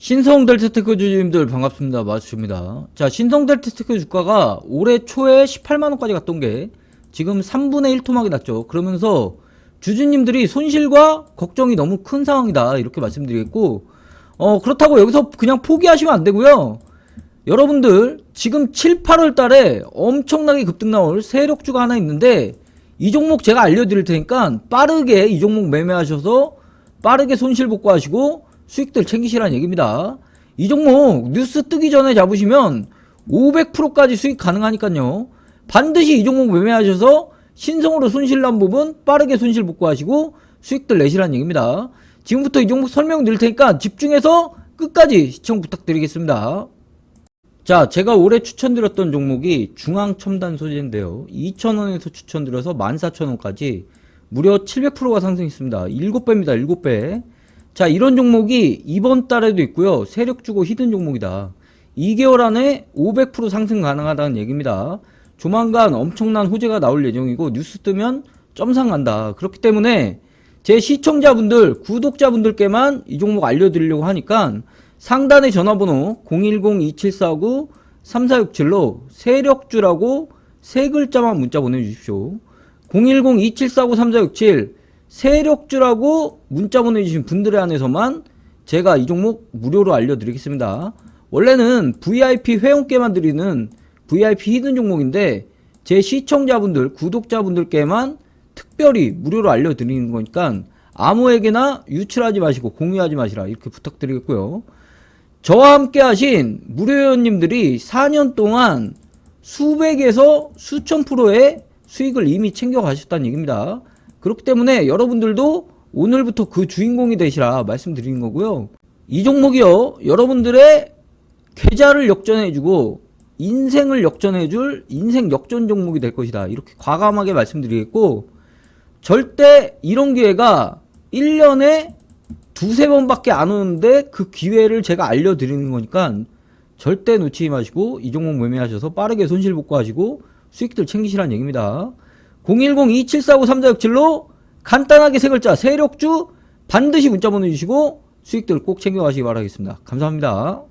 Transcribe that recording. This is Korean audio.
신성 델타테크 주주님들 반갑습니다. 마수입니다. 자, 신성 델타테크 주가가 올해 초에 18만원까지 갔던 게 지금 3분의 1 토막이 났죠. 그러면서 주주님들이 손실과 걱정이 너무 큰 상황이다. 이렇게 말씀드리겠고, 어, 그렇다고 여기서 그냥 포기하시면 안 되고요. 여러분들, 지금 7, 8월 달에 엄청나게 급등 나올 세력주가 하나 있는데, 이 종목 제가 알려드릴 테니까 빠르게 이 종목 매매하셔서 빠르게 손실 복구하시고 수익들 챙기시라는 얘기입니다. 이 종목 뉴스 뜨기 전에 잡으시면 500%까지 수익 가능하니까요. 반드시 이 종목 매매하셔서 신성으로 손실 난 부분 빠르게 손실 복구하시고 수익들 내시라는 얘기입니다. 지금부터 이 종목 설명 드릴 테니까 집중해서 끝까지 시청 부탁드리겠습니다. 자, 제가 올해 추천드렸던 종목이 중앙 첨단 소재인데요. 2,000원에서 추천드려서 14,000원까지 무려 700%가 상승했습니다. 7배입니다. 7배. 자, 이런 종목이 이번 달에도 있고요. 세력 주고 히든 종목이다. 2개월 안에 500% 상승 가능하다는 얘기입니다. 조만간 엄청난 호재가 나올 예정이고 뉴스 뜨면 점상 간다. 그렇기 때문에 제 시청자분들, 구독자분들께만 이 종목 알려드리려고 하니까 상단의 전화번호 010-2749-3467로 세력주라고 세 글자만 문자 보내주십시오. 010-2749-3467 세력주라고 문자 보내주신 분들에 한해서만 제가 이 종목 무료로 알려드리겠습니다. 원래는 VIP 회원께만 드리는 VIP 히든 종목인데 제 시청자분들, 구독자분들께만 특별히 무료로 알려드리는 거니까 아무에게나 유출하지 마시고 공유하지 마시라 이렇게 부탁드리겠고요. 저와 함께 하신 무료 회원님들이 4년 동안 수백에서 수천 프로의 수익을 이미 챙겨 가셨다는 얘기입니다. 그렇기 때문에 여러분들도 오늘부터 그 주인공이 되시라 말씀드리는 거고요. 이 종목이요, 여러분들의 계좌를 역전해주고 인생을 역전해줄 인생 역전 종목이 될 것이다. 이렇게 과감하게 말씀드리겠고, 절대 이런 기회가 1년에 두세 번밖에 안 오는데 그 기회를 제가 알려드리는 거니까 절대 놓치지 마시고 이 종목 매매하셔서 빠르게 손실 복구하시고 수익들 챙기시라는 얘기입니다. 010-2749-3467로 간단하게 세 글자 세력주 반드시 문자 보내주시고 수익들 꼭 챙겨가시기 바라겠습니다. 감사합니다.